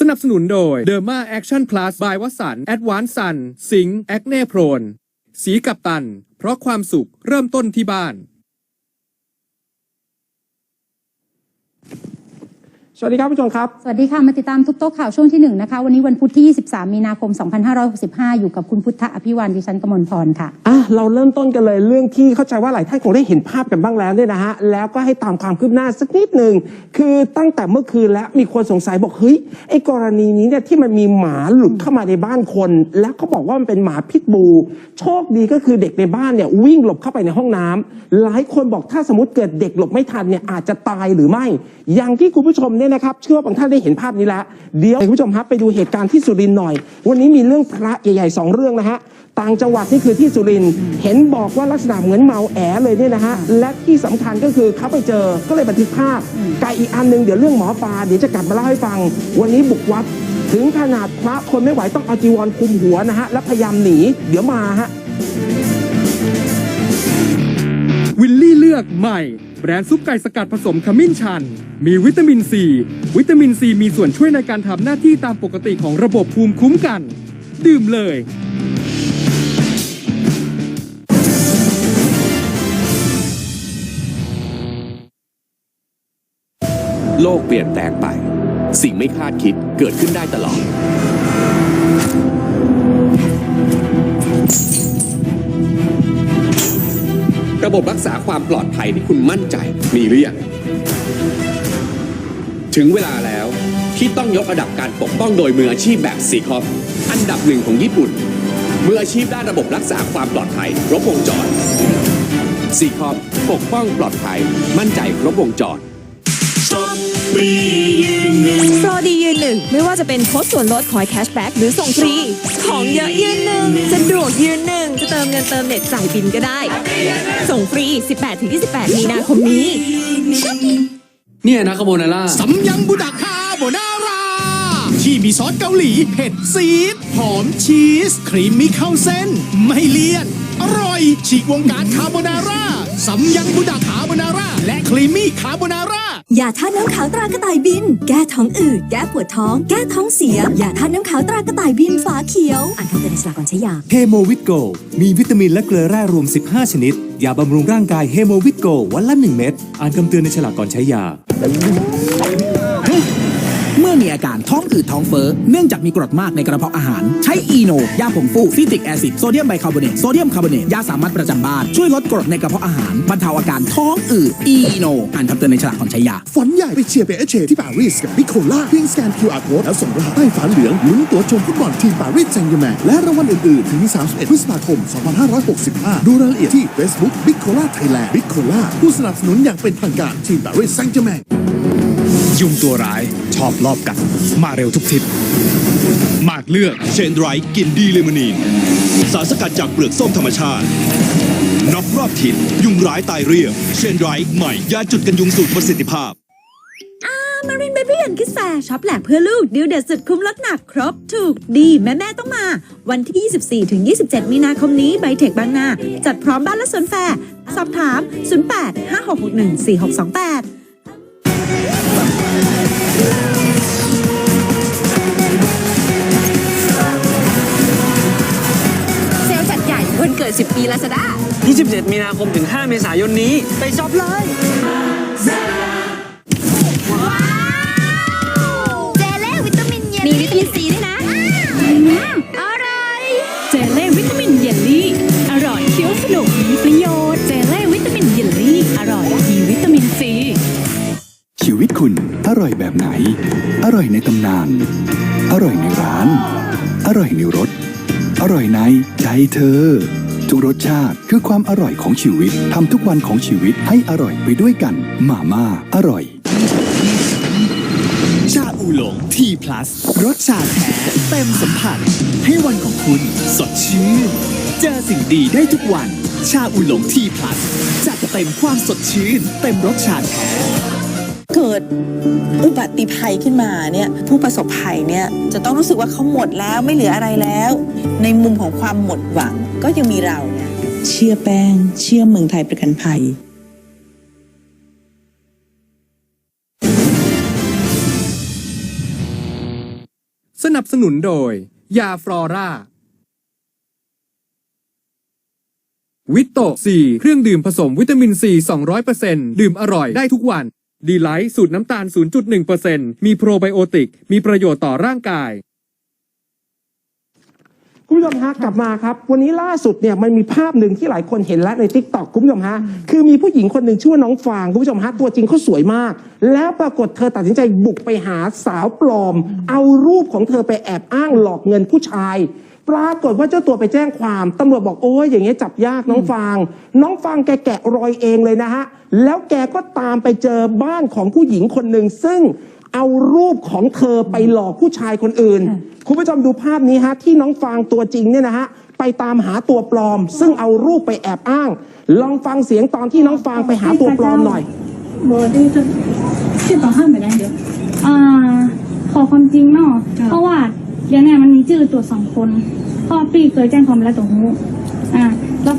สนับสนุนโดย Derma Action Plus by วัสัน Advanced Sun Zinc Acne Prone สีกับตัน เพราะความสุขเริ่มต้นที่บ้าน สวัสดีครับผู้ชมครับ สวัสดีค่ะ มาติดตามทุกโต๊ะข่าวช่วงที่หนึ่งนะคะ วันนี้วันพุธที่ 23 มีนาคม 2565 อยู่กับคุณพุทธอภิวันดิฉันกมลพรค่ะ อะ เราเริ่มต้นกันเลยเรื่องที่เข้าใจว่าหลายท่านคงได้เห็นภาพกันบ้างแล้วเนี่ยนะฮะแล้วก็ให้ตามความคืบหน้าสักนิดหนึ่งคือตั้งแต่เมื่อคืนแล้วมีคนสงสัยบอกเฮ้ยไอ้กรณีนี้เนี่ยที่มันมีหมาหลุดเข้ามาในบ้านคน แล้วเขาบอกว่ามันเป็นหมาพิษบู โชคดีก็คือเด็กในบ้านเนี่ยวิ่งหลบเข้าไปในห้องน้ำหลายคนบอกถ้าสมมติเกิดเด็กหลบไม่ทันเนี่ยอาจจะตายหรือไม่ อย่างที่คุณผู้ชมเนี่ยนะครับเชื่อว่าบางท่านได้เห็นภาพนี้แล้วเดี๋ยวคุณผู้ชมครับไปดูเหตุการณ์ที่สุรินทร์หน่อย วันนี้มีเรื่องพระใหญ่ๆสองเรื่องนะฮะ ต่างจังหวัดนี่คือที่สุรินทร์เห็นบอกว่าลักษณะเหมือนเมาแอเลยเนี่ยนะฮะและที่สำคัญก็คือเขาไปเจอก็เลยบันทึกภาพไกับอีกอันหนึ่งเดี๋ยวเรื่องหมอปลาเดี๋ยวจะกลับมาเล่าให้ฟัง วันนี้บุกวัด ถึงขนาดพระทนไม่ไหวต้องเอาจีวรคลุมหัวนะฮะและพยายามหนีเดี๋ยวมาฮะวิลลี่เลือกใหม่ แบรนด์ซุปไก่สกัดผสมขมิ้นชัน มีวิตามินซี วิตามินซีมีส่วนช่วยในการทำหน้าที่ตามปกติของระบบภูมิคุ้มกัน ดื่มเลย โลกเปลี่ยนแปลงไป สิ่งไม่คาดคิดเกิดขึ้นได้ตลอด ระบบรักษาความปลอดภัยที่คุณมั่นใจมีหรือยังถึงเวลาแล้วที่ต้องยกระดับการปกป้องโดยมืออาชีพแบบซีคอฟอันดับหนึ่งของญี่ปุ่น มืออาชีพด้านระบบรักษาความปลอดภัยครบวงจรซีคอฟปกป้องปลอดภัย มั่นใจครบวงจร โปรดียืนหนึ่งไม่ว่าจะเป็นโค้ดส่วนลดคอยแคชแบ็กหรือส่งฟรี ของเยอะยืนหนึ่งสะดวกยืนหนึ่งจะเติมเงินเติมเน็ตจ่ายบินก็ได้ ส่งฟรี 18-28 มีนาคมนี้ เนี่ยนะคาโบนาร่าซัมยังบุดาคาโบนาราที่มีซอสเกาหลีเผ็ดซีด หอมชีส ครีมมีเข้าเส้น ไม่เลี่ยน อร่อยฉีกวงการคาโบนาร่า ซัมยังบุดาคาโบนาร่า และครีมมี่คาโบนาร่ายาท่าตุน้ำขาวตรากระต่ายบิน แก้ท้องอืด แก้ปวดท้อง แก้ท้องเสีย ยาท่าตุน้ำขาวตรากระต่ายบินฝาเขียว อ่านคำเตือนในฉลากก่อนใช้ยา เฮโมวิตโก มีวิตามินและเกลือแร่รวม 15 ชนิด ยาบำรุงร่างกายเฮโมวิตโกวันละ 1 เม็ด อ่านคำเตือนในฉลากก่อนใช้ยาเมื่ อมีอาการท้องอืดท้องเฟ้อเนื่องจากมีกรดมากในกระเพาะอาหาร ใช้อีโน ยาผงฟูซิติกแอซิดโซเดียมไบคาร์บอเนตโซเดียมคาร์บอเนตยาสามัญประจำบ้านช่วยลดกรดในกระเพาะอาหารบรรเทาอาการท้องอืดอีโนอ่านคำเตือนในฉลากก่อนใช้ยาฝันใหญ่ไปเชียร์เปเชที่ปารีสกับนิโคล่าเพียงสแกน QR Code แล้วส่งรหัสใต้ฝาเหลืองลุ้นตั๋วชมฟุตบอลทีมปารีสแซงต์แชร์แมงและรางวัลอื่นๆถึง 31 พฤษภาคม 2565 ดูรายละเอียดที่ Facebook b i c o l a Thailand b i c o l a ผู้สนับสนุนอย่างเป็นทางการทีมปารีสแซงต์แชร์แมง ยุงตัวร้ายชอบรอบกัดมาเร็วทุกทิศหมากเลือกเชนไรท์กินดีเลมอนีนสารสกัดจากเปลือกส้มธรรมชาติน็อกรอบทิศยุงร้ายตายเรียบเชนไรท์ใหม่ยาจุดกันยุงสูตรประสิทธิภาพมารินเบบี้ยันคิสแฟร์ช็อปแหลกเพื่อลูกดิวเด็ดสุดคุ้มลดหนักครบถูกดีแม่แม่ๆต้องมา วันที่ 24 ถึง 27 มีนาคมนี้ไบเทคบางนา จัดพร้อมบ้านและสวนแฟร์ สอบถาม 08 5661 4628 วันเกิด10ปีลาซาด้า 27 มีนาคมถึง 5 เมษายนนี้ ไปช็อปเลยเจเล่วิตามินเย็นมีวิตามินซีด้วยนะอร่อย เจเล่วิตามินเยลลี่ อร่อยเคี้ยวสนุกมีประโยชน์ เจเล่วิตามินเยลลี่ อร่อยมีวิตามินซี ชีวิตคุณอร่อยแบบไหน อร่อยในตำนาน อร่อยในร้าน อร่อยในรส อร่อยในใจเธอ ทุกรสชาติคือความอร่อยของชีวิตทำทุกวันของชีวิตให้อร่อยไปด้วยกัน มาม่าอร่อย ชาอูหลงทีพลัสรสชาแท้เต็มสัมผัส ให้วันของคุณสดชื่น เจอสิ่งดีได้ทุกวัน ชาอูหลงทีพลัสจัดเต็มความสดชื่น เต็มรสชาแท้ เกิดอุบัติภัยขึ้นมาเนี่ยผู้ประสบภัยเนี่ยจะต้องรู้สึกว่าเขาหมดแล้วไม่เหลืออะไรแล้ว ในมุมของความหมดหวังก็ยังมีเราเนี่ยเชื่อแป้ง เชื่อเมืองไทยประกันภัยนับสนุนโดย ยาฟลอร่า วิตโตซีเครื่องดื่มผสมวิตามินซี 200%ดื่มอร่อยได้ทุกวัน ดีไลท์สูตรน้ำตาล 0.1%มีโปรไบโอติก มีประโยชน์ต่อร่างกาย คุณผู้ชมฮะกลับมาครับ วันนี้ล่าสุดเนี่ยมันมีภาพหนึ่งที่หลายคนเห็นแล้วในทิกตอกคุณผู้ชมฮะคือมีผู้หญิงคนหนึ่งชื่อว่าน้องฟางคุณผู้ชมฮะตัวจริงเขาสวยมาก แล้วปรากฏเธอตัดสินใจบุกไปหาสาวปลอม เอารูปของเธอไปแอบอ้างหลอกเงินผู้ชาย ปรากฏว่าเจ้าตัวไปแจ้งความตำรวจบอกโอ้ยอย่างเงี้ยจับยากน้องฟาง น้องฟางแกแกะรอยเองเลยนะฮะ แล้วแกก็ตามไปเจอบ้านของผู้หญิงคนหนึ่งซึ่งเอารูปของเธอไปหลอกผู้ชายคนอื่น คุณผู้ชมดูภาพนี้ฮะ ที่น้องฟางตัวจริงเนี่ยนะฮะ ไปตามหาตัวปลอม ซึ่งเอารูปไปแอบอ้าง ลองฟังเสียงตอนที่น้องฟางไปหาตัวปลอมหน่อยโบที่จะที่ต่อห้ามไปได้เยอะอ่าขอความจริงเนาะเพราะว่า เดี๋ยวเนี่ยมันมีชื่อตัวสองคนพ่อพี่เคยแจ้งความแล้วตัวหูอ่าแล้ว